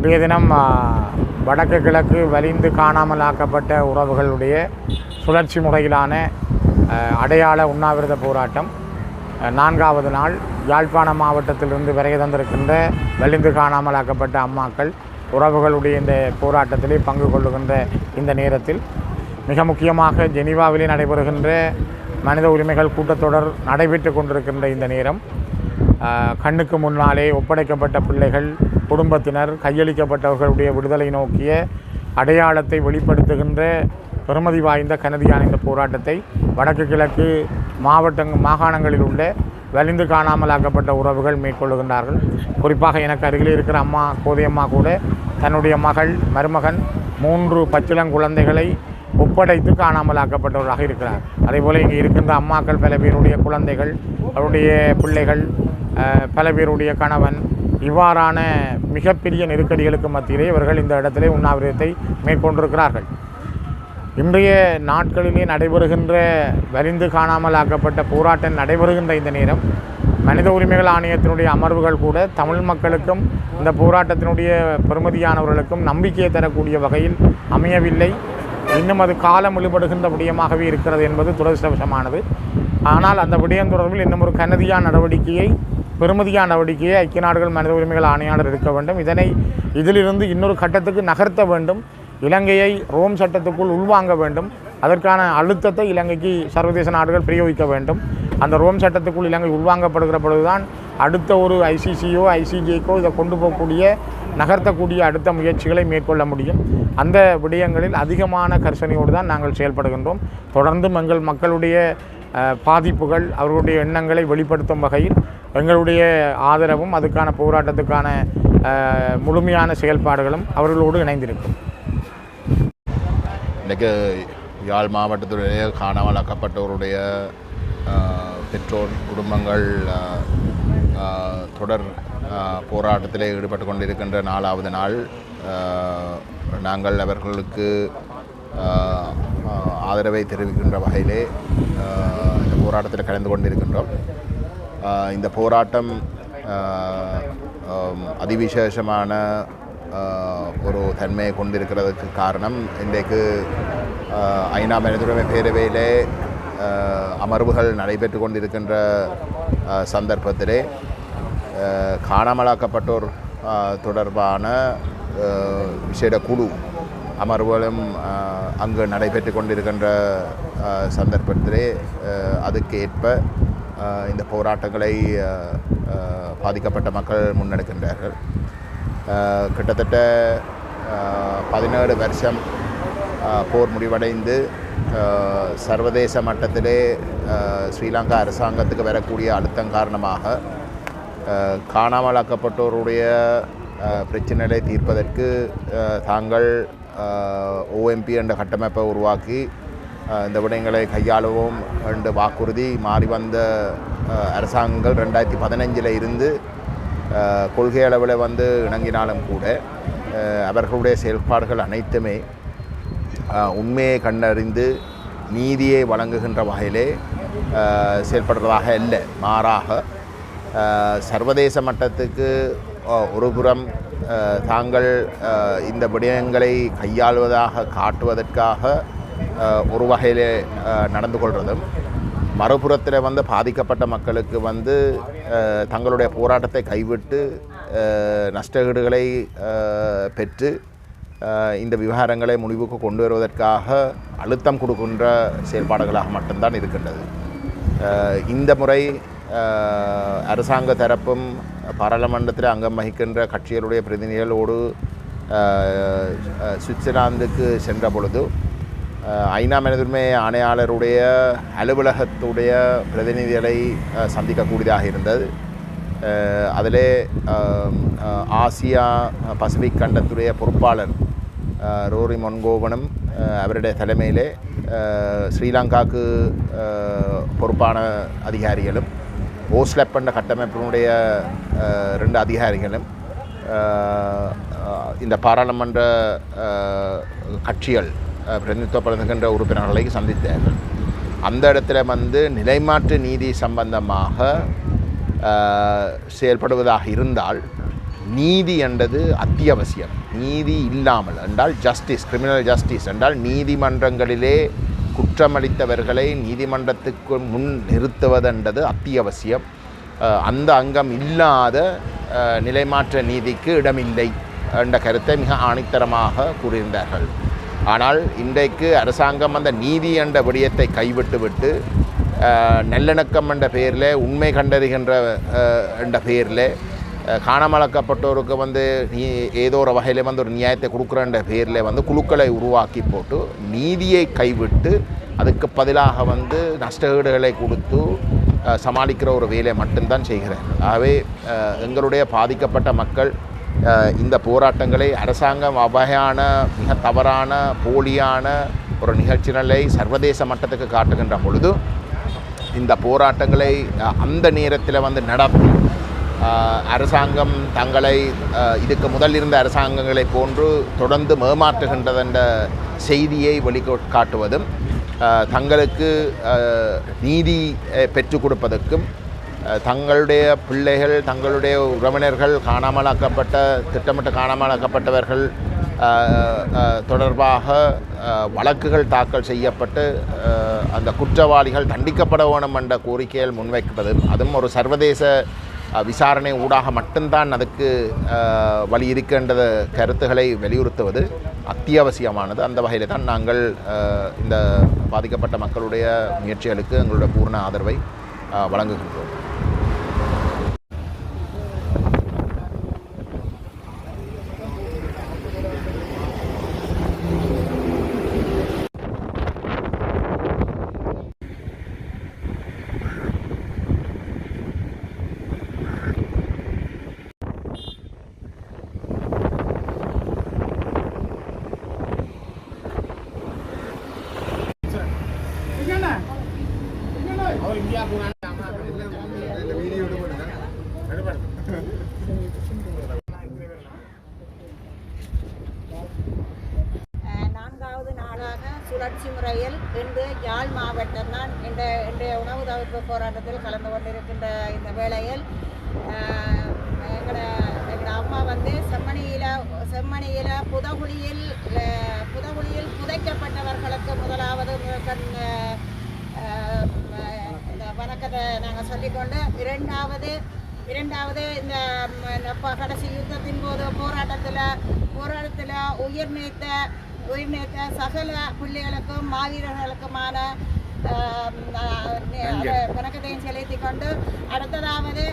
இன்றைய தினம் வடக்கு கிழக்கு வலிந்து காணாமல் ஆக்கப்பட்ட உறவுகளுடைய சுழற்சி முறையிலான அடையாள உண்ணாவிரத போராட்டம் நான்காவது நாள் யாழ்ப்பாணம் மாவட்டத்திலிருந்து விரைய தந்திருக்கின்ற வலிந்து காணாமல் ஆக்கப்பட்ட அம்மாக்கள் உறவுகளுடைய இந்த போராட்டத்திலே பங்கு கொள்ளுகின்ற இந்த நேரத்தில் மிக முக்கியமாக ஜெனீவாவிலே நடைபெறுகின்ற மனித உரிமைகள் கூட்டத்தொடர் நடைபெற்று கொண்டிருக்கின்ற இந்த நேரம். கண்ணுக்கு முன்னாலே ஒப்படைக்கப்பட்ட பிள்ளைகள் குடும்பத்தினர் கையளிக்கப்பட்டவர்களுடைய விடுதலை நோக்கிய அடையாளத்தை வெளிப்படுத்துகின்ற பெருமதி வாய்ந்த கனதியான இந்த போராட்டத்தை வடக்கு கிழக்கு மாவட்ட மாகாணங்களில் உள்ள வலிந்து காணாமலாக்கப்பட்ட உறவுகள் மேற்கொள்ளுகின்றார்கள் குறிப்பாக எனக்கு அருகில் இருக்கிற அம்மா கோதையம்மா கூட தன்னுடைய மகள் மருமகன் மூன்று பச்சிளங்குழந்தைகளை ஒப்படைத்து காணாமலாக்கப்பட்டவர்களாக இருக்கிறார். அதேபோல் இங்கே இருக்கின்ற அம்மாக்கள் பல பேருடைய குழந்தைகள் அவருடைய பிள்ளைகள் பல பேருடைய கணவன் இவ்வாறான மிகப்பெரிய நெருக்கடிகளுக்கு மத்தியிலே இவர்கள் இந்த இடத்திலே உண்ணாவிரதத்தை மேற்கொண்டிருக்கிறார்கள். இன்றைய நாட்களிலே நடைபெறுகின்ற வரிந்து காணாமல் ஆக்கப்பட்ட போராட்டம் நடைபெறுகின்ற இந்த நேரம் மனித உரிமைகள் ஆணையத்தினுடைய அமர்வுகள் கூட தமிழ் மக்களுக்கும் இந்த போராட்டத்தினுடைய பெருமதியானவர்களுக்கும் நம்பிக்கையை தரக்கூடிய வகையில் அமையவில்லை. இன்னும் அது காலம் வழிபடுகின்ற விடயமாகவே இருக்கிறது என்பது துரதிருஷ்டவசமானது. ஆனால் அந்த விடயம் தொடர்பில் இன்னும் ஒரு கனதியான நடவடிக்கையை பெருமதியான நடவடிக்கையை ஐக்கிய நாடுகள் மனித உரிமைகள் ஆணையாளர் எடுக்க வேண்டும். இதனை இதிலிருந்து இன்னொரு கட்டத்துக்கு நகர்த்த வேண்டும். இலங்கையை ரோம் சட்டத்துக்குள் உள்வாங்க வேண்டும். அதற்கான அழுத்தத்தை இலங்கைக்கு சர்வதேச நாடுகள் பிரயோகிக்க வேண்டும். அந்த ரோம் சட்டத்துக்குள் இலங்கை உள்வாங்கப்படுகிற பொழுதுதான் அடுத்த ஒரு ஐசிசியோ ஐசிஜேக்கோ இதை கொண்டு போகக்கூடிய நகர்த்தக்கூடிய அடுத்த முயற்சிகளை மேற்கொள்ள முடியும். அந்த விடயங்களில் அதிகமான கர்சனையோடு தான் நாங்கள் செயல்படுகின்றோம். தொடர்ந்தும் எங்கள் மக்களுடைய பாதிப்புகள் அவர்களுடைய எண்ணங்களை வெளிப்படுத்தும் வகையில் எங்களுடைய ஆதரவும் அதுக்கான போராட்டத்துக்கான முழுமையான செயல்பாடுகளும் அவர்களோடு இணைந்திருக்கும். இன்றைக்கு யாழ் மாவட்டத்துடைய காணாமலாக்கப்பட்டவருடைய ஆஹ், பெற்றோர் குடும்பங்கள் தொடர் போராட்டத்தில் ஈடுபட்டு கொண்டிருக்கின்ற நாலாவது நாள் நாங்கள் அவர்களுக்கு ஆதரவை தெரிவிக்கின்ற வகையிலே இந்த போராட்டத்தில் கலந்து கொண்டிருக்கின்றோம். இந்த போராட்டம் அதிவிசேஷமான ஒரு தன்மையை கொண்டிருக்கிறதுக்கு காரணம் இன்றைக்கு ஐநா மனிதுரிமை பேரவையிலே அமர்வுகள் நடைபெற்று கொண்டிருக்கின்ற சந்தர்ப்பத்திலே காணாமலாக்கப்பட்டோர் தொடர்பான விசேட குழு அமர்வுகளும் அங்கு நடைபெற்று கொண்டிருக்கின்ற சந்தர்ப்பத்திலே அதுக்கேற்ப இந்த போராட்டங்களை பாதிக்கப்பட்ட மக்கள் முன்னெடுக்கின்றார்கள். கிட்டத்தட்ட பதினேழு வருஷம் போர் முடிவடைந்து சர்வதேச மட்டத்திலே ஸ்ரீலங்கா அரசாங்கத்துக்கு வரக்கூடிய அழுத்தம் காரணமாக காணாமலாக்கப்பட்டோருடைய பிரச்சனைகளை தீர்ப்பதற்கு தாங்கள் ஓஎம்பி என்ற கட்டமைப்பை உருவாக்கி இந்த விடயங்களை கையாளவும் என்ற வாக்குறுதி மாறி வந்த அரசாங்கங்கள் ரெண்டாயிரத்தி பதினஞ்சில் இருந்து கொள்கை அளவில் வந்து இணங்கினாலும் கூட அவர்களுடைய செயல்பாடுகள் அனைத்துமே உண்மையை கண்டறிந்து நீதியை வழங்குகின்ற வகையிலே செயல்படுறதாக இல்லை மாறாக சர்வதேச மட்டத்துக்கு ஒருபுறம் தாங்கள் இந்த விடயங்களை கையாளுவதாக காட்டுவதற்காக ஒரு வகையில் நடந்து கொள்வதும் மறுபுறத்தில் வந்து பாதிக்கப்பட்ட மக்களுக்கு வந்து தங்களுடைய போராட்டத்தை கைவிட்டு அஹ், நஷ்டஈடுகளை பெற்று இந்த விவகாரங்களை முடிவுக்கு கொண்டு வருவதற்காக அழுத்தம் கொடுக்கின்ற செயல்பாடுகளாக மட்டும்தான் இருக்கின்றது. இந்த முறை அரசாங்க தரப்பும் பாராளுமன்றத்தில் அங்கம் வகிக்கின்ற கட்சிகளுடைய பிரதிநிதிகளோடு சுவிட்சர்லாந்துக்கு சென்ற பொழுது ஐநா மனிதுரிமை ஆணையாளருடைய அலுவலகத்துடைய பிரதிநிதிகளை சந்திக்கக்கூடியதாக இருந்தது. அதிலே ஆசியா பசிபிக் கண்டத்துடைய பொறுப்பாளர் ரோரி மொன்கோவனும் அவருடைய தலைமையிலே ஸ்ரீலங்காக்கு ஸ்ரீலங்காவுக்கு பொறுப்பான அதிகாரிகளும் ஓஸ்லெப் கட்டமைப்பினுடைய ரெண்டு அதிகாரிகளும் இந்த பாராளுமன்ற கட்சிகள் பிரதிநிதித்துவப்படுத்துகின்ற உறுப்பினர்களை சந்தித்தார்கள். அந்த இடத்துல வந்து நிலைமாற்று நீதி சம்பந்தமாக செயல்படுவதாக இருந்தால் நீதி என்றது அத்தியாவசியம். நீதி இல்லாமல் என்றால் ஜஸ்டிஸ் கிரிமினல் ஜஸ்டிஸ் என்றால் நீதிமன்றங்களிலே குற்றமளித்தவர்களை நீதிமன்றத்துக்கு முன் நிறுத்துவதென்றது அத்தியாவசியம். அந்த அங்கம் இல்லாத நிலைமாற்ற நீதிக்கு இடமில்லை என்ற கருத்தை மிக ஆணித்தரமாக கூறியிருந்தார்கள். ஆனால் இன்றைக்கு அரசாங்கம் அந்த நீதி என்ற விடயத்தை கைவிட்டுவிட்டு நல்லிணக்கம் என்ற பெயரில் உண்மை கண்டறிகின்ற என்ற பெயரில் காணமளக்கப்பட்டோருக்கு வந்து நீ ஏதோ ஒரு வகையில் வந்து ஒரு நியாயத்தை கொடுக்குறன்ற பேரில் வந்து குழுக்களை உருவாக்கி போட்டு நீதியை கைவிட்டு அதுக்கு பதிலாக வந்து நஷ்டஈடுகளை கொடுத்து சமாளிக்கிற ஒரு வேலையை மட்டும்தான் செய்கிறேன் ஆகவே எங்களுடைய பாதிக்கப்பட்ட மக்கள் இந்த போராட்டங்களை அரசாங்கம் அவ்வகையான மிக தவறான போலியான ஒரு நிகழ்ச்சிகளை சர்வதேச மட்டத்துக்கு காட்டுகின்ற பொழுது இந்த போராட்டங்களை அந்த நேரத்தில் வந்து நடத்தி அரசாங்கம் தங்களை இதுக்கு முதல் இருந்த அரசாங்கங்களை போன்று தொடர்ந்து மேமாற்றுகின்றதென்ற செய்தியை வெளிக்காட்டுவதும் தங்களுக்கு நீதி பெற்றுக் கொடுப்பதற்கும் தங்களுடைய பிள்ளைகள் தங்களுடைய உறவினர்கள் காணாமலாக்கப்பட்ட திட்டமிட்டு காணாமலாக்கப்பட்டவர்கள் தொடர்பாக வழக்குகள் தாக்கல் செய்யப்பட்டு அந்த குற்றவாளிகள் தண்டிக்கப்பட வேணும் என்ற கோரிக்கைகள் முன்வைப்பதும் அதுவும் ஒரு சர்வதேச விசாரணை ஊடாக மட்டும்தான் அதுக்கு வழி இருக்கின்றத கருத்துக்களை வலியுறுத்துவது அத்தியாவசியமானது. அந்த வகையில் தான் நாங்கள் இந்த பாதிக்கப்பட்ட மக்களுடைய முயற்சிகளுக்கு எங்களுடைய பூர்ண ஆதரவை வழங்குகின்றோம் அஹ் நான்காவது நாளாக சுழற்சி முறையில் இன்று டாக்டர் நான் இந்த இன்றைய உணவு தவிர்ப்பு போராட்டத்தில் கலந்து கொண்டிருக்கின்ற இந்த வேளையில் எங்களோட எங்கட அம்மா வந்து செம்மணியில் செம்மணியில் புதகுழியில் புதகுழியில் புதைக்கப்பட்டவர்களுக்கு முதலாவது கண் இந்த வணக்கத்தை நாங்கள் சொல்லிக்கொண்டு இரண்டாவது இரண்டாவது இந்த கடைசி யுத்தத்தின் போது போராட்டத்தில் போராட்டத்தில் உயிர் நீத்த உயிர் நீத்த சகல பிள்ளைகளுக்கும் மாவீரர்களுக்குமான வணக்கத்தையும் செலுத்திக் கொண்டு அடுத்ததாவது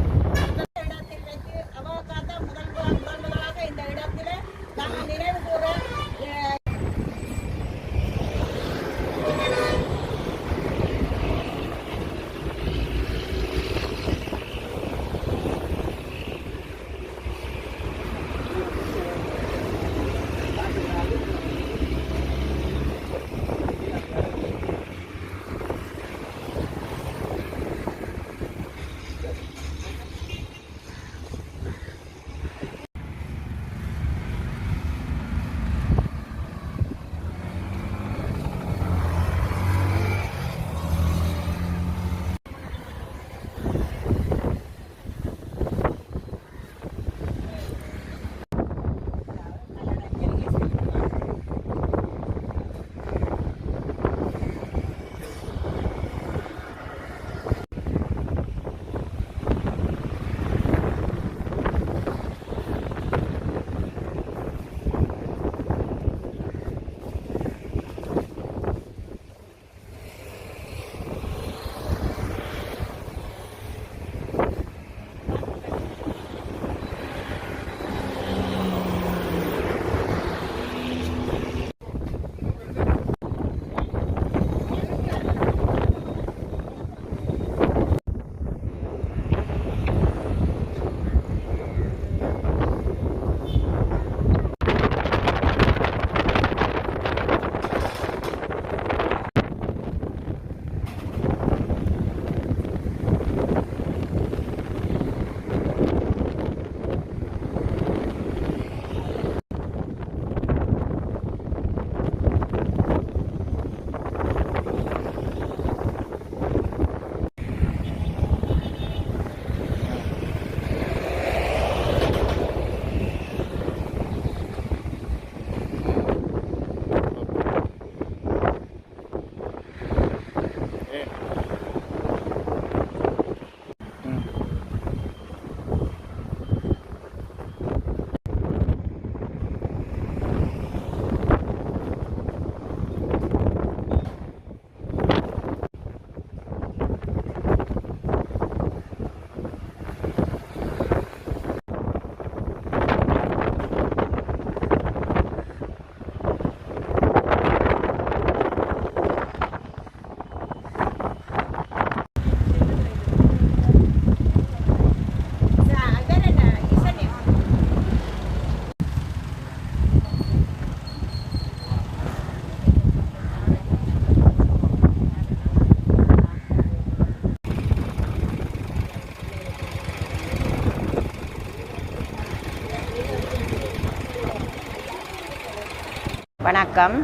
வணக்கம்.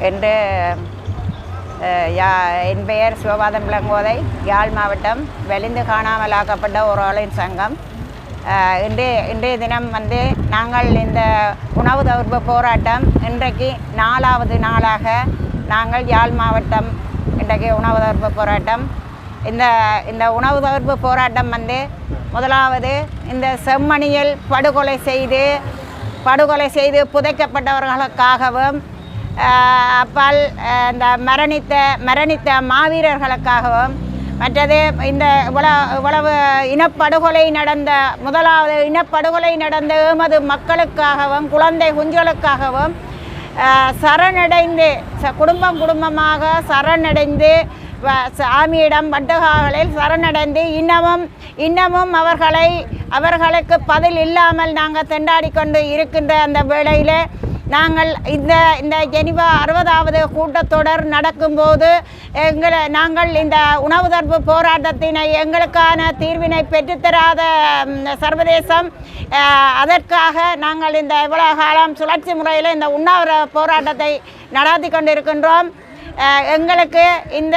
என்று யா என் பெயர் சிவபாதம் விளங்கோதை யாழ் மாவட்டம் வெளிந்து காணாமலாக்கப்பட்ட ஒரு ஆளின் சங்கம். அஹ், இன்றைய இன்றைய தினம் வந்து நாங்கள் இந்த உணவு தவிர்ப்பு போராட்டம் இன்றைக்கு நாலாவது நாளாக நாங்கள் யாழ் மாவட்டம் இன்றைக்கு உணவு தவிர்ப்பு போராட்டம். இந்த இந்த உணவு தவிர்ப்பு போராட்டம் வந்து முதலாவது இந்த செம்மணியில் படுகொலை செய்து படுகொலை செய்து புதைக்கப்பட்டவர்களுக்காகவும் அப்பால் இந்த மரணித்த மரணித்த மாவீரர்களுக்காகவும் மற்றது இந்த இவ்வளவு இவ்வளவு இனப்படுகொலை நடந்த முதலாவது இனப்படுகொலை நடந்த எமது மக்களுக்காகவும் குழந்தை குஞ்சுகளுக்காகவும் சரணடைந்து ச- குடும்பம் குடும்பமாக சரணடைந்து சாமியிடம் பட்டுகாவலில் சரணடைந்து இன்னமும் இன்னமும் அவர்களை அவர்களுக்கு பதில் இல்லாமல் நாங்கள் திண்டாடி கொண்டு இருக்கின்ற அந்த வேளையில் நாங்கள் இந்த இந்த ஜெனிவா அறுபதாவது கூட்டத்தொடர் நடக்கும்போது எங்களை நாங்கள் இந்த உணவு தடுப்பு போராட்டத்தினை எங்களுக்கான தீர்வினை பெற்றுத்தராத சர்வதேசம் அதற்காக நாங்கள் இந்த இவ்வளோ காலம் சுழற்சி முறையில் இந்த உண்ணாவிர போராட்டத்தை நடாத்தி கொண்டிருக்கின்றோம். எங்களுக்கு இந்த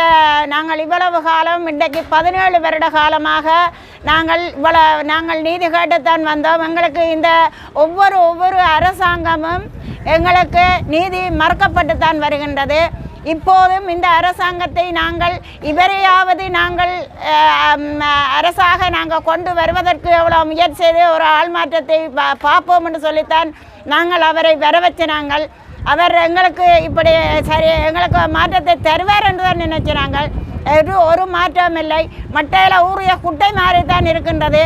நாங்கள் இவ்வளவு காலம் இன்றைக்கு பதினேழு வருட காலமாக நாங்கள் இவ்வளோ நாங்கள் நீதி கேட்டுத்தான் வந்தோம். எங்களுக்கு இந்த ஒவ்வொரு ஒவ்வொரு அரசாங்கமும் எங்களுக்கு நீதி மறுக்கப்பட்டுத்தான் வருகின்றது. இப்போதும் இந்த அரசாங்கத்தை நாங்கள் இவரையாவது நாங்கள் அரசாக நாங்கள் கொண்டு வருவதற்கு எவ்வளோ முயற்சி செய்து ஒரு ஆள்மாற்றத்தை பா பார்ப்போம் என்று சொல்லித்தான் நாங்கள் அவரை வர நாங்கள். அவர் எங்களுக்கு இப்படி சரி எங்களுக்கு மாற்றத்தை தருவார் என்று தான் நினைச்சாங்க ஒரு ஒரு மாற்றம் இல்லை. மட்டையில் ஊறிய குட்டை மாதிரி தான் இருக்கின்றது.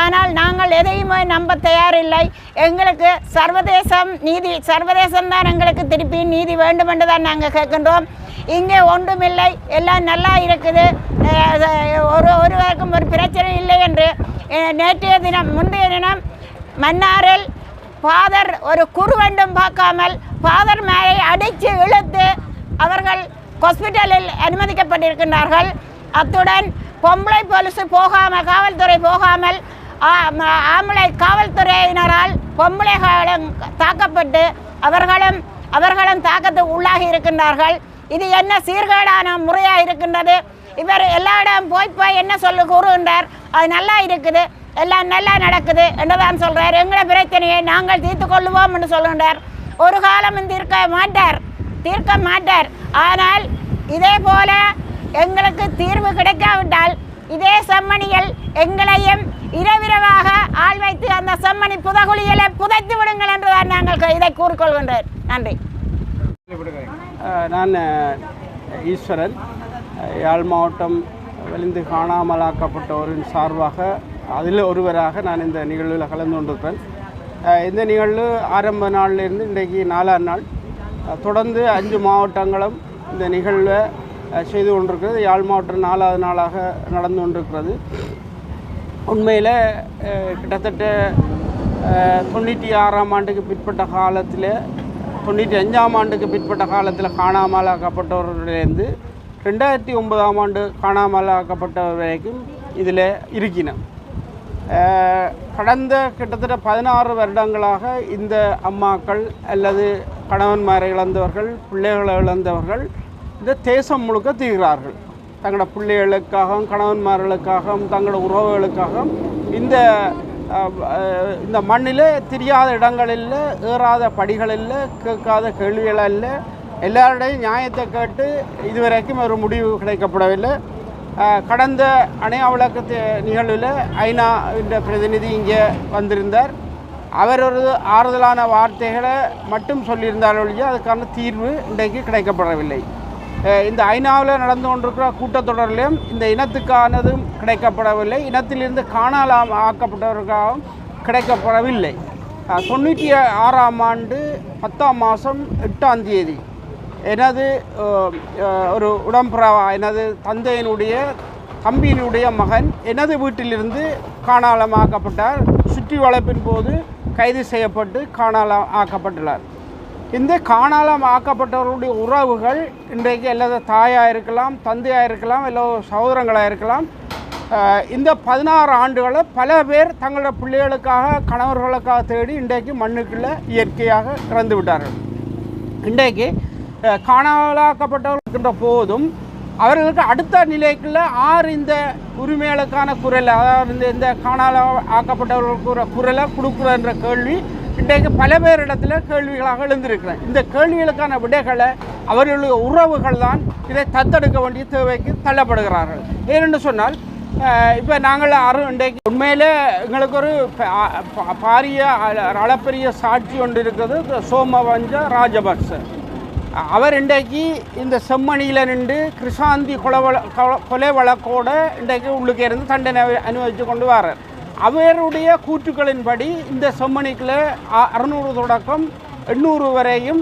ஆனால் நாங்கள் எதையுமே நம்ப தயாரில்லை. எங்களுக்கு சர்வதேசம் நீதி சர்வதேசம் தான் எங்களுக்கு திருப்பி நீதி வேண்டும் என்று தான் நாங்கள் கேட்கின்றோம். இங்கே ஒன்றுமில்லை எல்லாம் நல்லா இருக்குது. ஒரு ஒருவருக்கும் ஒரு பிரச்சனை இல்லை என்று. நேற்றைய தினம் முந்தைய தினம் மன்னாரில் ஃபாதர் ஒரு குருவண்டும் பார்க்காமல் ஃபாதர் மேலே அடித்து இழுத்து அவர்கள் ஹாஸ்பிட்டலில் அனுமதிக்கப்பட்டிருக்கின்றார்கள். அத்துடன் பொம்பளை போலீஸ் போகாமல் காவல்துறை போகாமல் ஆம்பளை காவல்துறையினரால் பொம்பளைகளும் தாக்கப்பட்டு அவர்களும் அவர்களும் தாக்கத்து உள்ளாகி இருக்கின்றார்கள். இது என்ன சீர்கேடான முறையாக இருக்கின்றது? இவர் எல்லா இடம் போய் போய் என்ன சொல்லு கூறுகின்றார். அது நல்லா இருக்குது. எல்லாம் நல்லா நடக்குது என்றுதான் சொல்கிறார் எங்களை பிரச்சனையை நாங்கள் தீர்த்து கொள்ளுவோம் என்று சொல்கின்றார் ஒரு காலம் தீர்க்க மாட்டார் தீர்க்க மாட்டார். ஆனால் இதே போல எங்களுக்கு தீர்வு கிடைக்காவிட்டால் இதே செம்மணியில் எங்களையும் இரவிரவாக ஆள் வைத்து அந்த செம்மணி புதகுழிகளை புதைத்து விடுங்கள் என்றுதான் நாங்கள் இதை கூறிக்கொள்கின்றோம். நன்றி. நான் ஈஸ்வரன். யாழ் மாவட்டம் விழுந்து காணாமலாக்கப்பட்டோரின் சார்பாக அதில் ஒருவராக நான் இந்த நிகழ்வில் கலந்து கொண்டிருப்பேன். இந்த நிகழ்வு ஆரம்ப நாள்லேருந்து இன்றைக்கு நாலாம் நாள். தொடர்ந்து அஞ்சு மாவட்டங்களும் இந்த நிகழ்வை செய்து கொண்டிருக்கிறது. யாழ் மாவட்டம் நாலாவது நாளாக நடந்து கொண்டிருக்கிறது. உண்மையில் கிட்டத்தட்ட தொண்ணூற்றி ஆறாம் ஆண்டுக்கு பிற்பட்ட காலத்தில் தொண்ணூற்றி அஞ்சாம் ஆண்டுக்கு பிற்பட்ட காலத்தில் காணாமலாக்கப்பட்டவர்களிலேருந்து ரெண்டாயிரத்தி ஒன்பதாம் ஆண்டு காணாமலாக்கப்பட்டவர் வரைக்கும் இதில் இருக்கினோம். கடந்த கிட்டத்தட்ட பதினாறு வருடங்களாக இந்த அம்மாக்கள் அல்லது கணவன்மாரை இழந்தவர்கள் பிள்ளைகளை இழந்தவர்கள் இந்த தேசம் முழுக்க தீர்கிறார்கள். தங்களோட பிள்ளைகளுக்காகவும் கணவன்மார்களுக்காகவும் தங்களோட உறவுகளுக்காகவும் இந்த இந்த மண்ணில் தெரியாத இடங்களில் ஏறாத படிகளில் கேட்காத கேள்விகளில் எல்லாருடையும் நியாயத்தை கேட்டு இதுவரைக்கும் ஒரு முடிவு கிடைக்கப்படவில்லை. கடந்த அணையா விளக்கு நிகழ்வில் ஐநா என்ற பிரதிநிதி இங்கே வந்திருந்தார். அவர் ஒரு ஆறுதலான வார்த்தைகளை மட்டும் சொல்லியிருந்தார் ஒழிய அதுக்கான தீர்வு இன்றைக்கு கிடைக்கப்படவில்லை. இந்த ஐநாவில் நடந்து கொண்டிருக்கிற கூட்டத்தொடரிலும் இந்த இனத்துக்கானதும் கிடைக்கப்படவில்லை. இனத்திலிருந்து காணாலாம் ஆக்கப்பட்டவர்களுக்காகவும் கிடைக்கப்படவில்லை. தொண்ணூற்றி ஆறாம் ஆண்டு பத்தாம் மாதம் எட்டாம் தேதி எனது ஒரு உடம்புறவா எனது தந்தையினுடைய தம்பியினுடைய மகன் எனது வீட்டிலிருந்து காணாலமாக்கப்பட்டார் சுற்றி வளைப்பின் போது கைது செய்யப்பட்டு காணாலம் ஆக்கப்பட்டுள்ளார் இந்த காணாலம் ஆக்கப்பட்டவர்களுடைய உறவுகள் இன்றைக்கு எல்லாத தாயாக இருக்கலாம் தந்தையாக இருக்கலாம் இல்லை சகோதரங்களாக இருக்கலாம் இந்த பதினாறு ஆண்டுகளை பல பேர் தங்களோட பிள்ளைகளுக்காக கணவர்களுக்காக தேடி இன்றைக்கு மண்ணுக்குள்ளே இயற்கையாக இறந்து விட்டார்கள் இன்றைக்கு அஹ், காணாமலாக்கப்பட்டவர்கள் இருக்கின்ற போதும். அவர்களுக்கு அடுத்த நிலைக்குள்ள ஆறு இந்த உரிமைகளுக்கான குரல் அதாவது இந்த இந்த காணால ஆக்கப்பட்டவர்களுக்கு குரலை கொடுக்குறன்ற கேள்வி இன்றைக்கு பல பேரிடத்துல கேள்விகளாக எழுந்திருக்கிறேன் இந்த கேள்விகளுக்கான விடைகளை அவர்களுடைய உறவுகள் தான் இதை தத்தெடுக்க வேண்டிய தேவைக்கு தள்ளப்படுகிறார்கள். ஏனென்று சொன்னால் இப்போ நாங்கள் அரு இன்றைக்கு உண்மையில் எங்களுக்கு ஒரு பா- பாரிய அள- அளப்பரிய சாட்சி ஒன்று இருக்கிறது சோமவஞ்ச ராஜபக்ச அவர் இன்றைக்கு இந்த செம்மணியில் நின்று கிருஷாந்தி கொலை வள கொலை வழக்கோடு இன்றைக்கு உள்ளுக்கு இருந்து தண்டனை அனுபவித்து கொண்டு வரார் அவருடைய கூற்றுக்களின்படி இந்த செம்மணிக்குள்ள அ- அறுநூறு தொடக்கம் எண்ணூறு வரையும்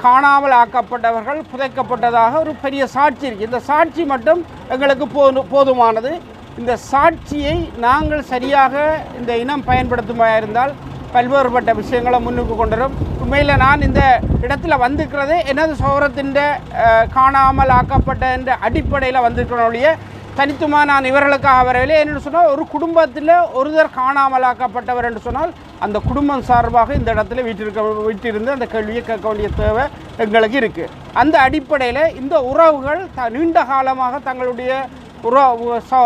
காணாமல் ஆக்கப்பட்டவர்கள் புதைக்கப்பட்டதாக ஒரு பெரிய சாட்சி இருக்குது இந்த சாட்சி மட்டும் எங்களுக்கு போது போதுமானது. இந்த சாட்சியை நாங்கள் சரியாக இந்த இனம் பயன்படுத்துமாக இருந்தால் பல்வேறுபட்ட விஷயங்களை முன்னுக்கு கொண்டு வரும். உண்மையில் நான் இந்த இடத்துல வந்திருக்கிறது எனது சௌரத்தின் காணாமல் ஆக்கப்பட்ட என்ற அடிப்படையில் வந்திருக்கிறேன் ஒழிய தனித்துவமாக நான் இவர்களுக்காக வரவில்லை. என்னென்னு சொன்னால் ஒரு குடும்பத்தில் ஒருவர் காணாமல் ஆக்கப்பட்டவர் என்று சொன்னால் அந்த குடும்பம் சார்பாக இந்த இடத்துல வீட்டிருக்க வீட்டிலிருந்து அந்த கேள்வியை கேட்க வேண்டிய தேவை எங்களுக்கு இருக்குது அந்த அடிப்படையில் இந்த உறவுகள் த நீண்ட காலமாக தங்களுடைய உறவு ச-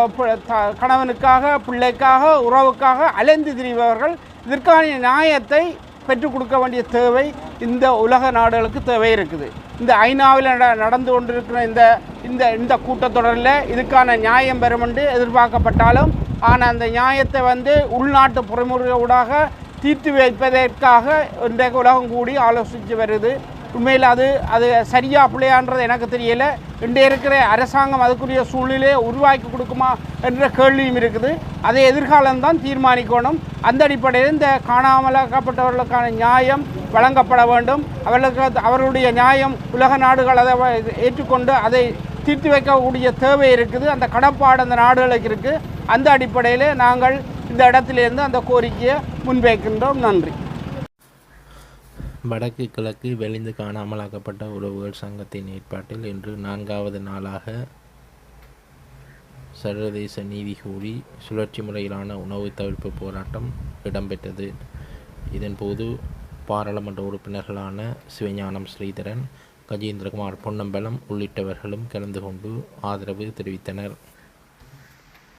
த- கணவனுக்காக பிள்ளைக்காக உறவுக்காக அலைந்து திரிபவர்கள். இதற்கான நியாயத்தை பெற்றுக் கொடுக்க வேண்டிய தேவை இந்த உலக நாடுகளுக்கு தேவை இருக்குது. இந்த ஐநாவில் நட நடந்து கொண்டிருக்கிற இந்த இந்த இந்த கூட்டத்தொடரில் இதுக்கான நியாயம் பெறும் என்று எதிர்பார்க்கப்பட்டாலும் ஆனால் அந்த நியாயத்தை வந்து உள்நாட்டு பொறிமுறையூடாக தீர்த்து வைப்பதற்காக இன்றைக்கு உலகம் கூடி ஆலோசித்து வருது. உண்மையில் அது அது சரியா பிள்ளையான்றது எனக்கு தெரியல. இன்று இருக்கிற அரசாங்கம் அதுக்குரிய சூழ்நிலையை உருவாக்கி கொடுக்குமா என்ற கேள்வியும் இருக்குது. அதை எதிர்காலம் தான் தீர்மானிக்கணும். அந்த அடிப்படையில் இந்த காணாமலாக்கப்பட்டவர்களுக்கான நியாயம் வழங்கப்பட வேண்டும். அவர்களுக்கு அவர்களுடைய நியாயம் உலக நாடுகள் அதை ஏற்றுக்கொண்டு அதை தீர்த்து வைக்கக்கூடிய தேவை இருக்குது. அந்த கடப்பாடு அந்த நாடுகளுக்கு இருக்குது. அந்த அடிப்படையில் நாங்கள் இந்த இடத்திலிருந்து அந்த கோரிக்கையை முன்வைக்கின்றோம். நன்றி. வடக்கு கிழக்கு வெளிந்து காணாமலாக்கப்பட்ட உறவுகள் சங்கத்தின் ஏற்பாட்டில் இன்று நான்காவது நாளாக சர்வதேச நீதி கூறி சுழற்சி முறையிலான உணவு தவிர்ப்பு போராட்டம் இடம்பெற்றது. இதன்போது பாராளுமன்ற உறுப்பினர்களான சிவஞானம் ஸ்ரீதரன் கஜேந்திரகுமார் பொன்னம்பலம் உள்ளிட்டவர்களும் கலந்து கொண்டு ஆதரவு தெரிவித்தனர்.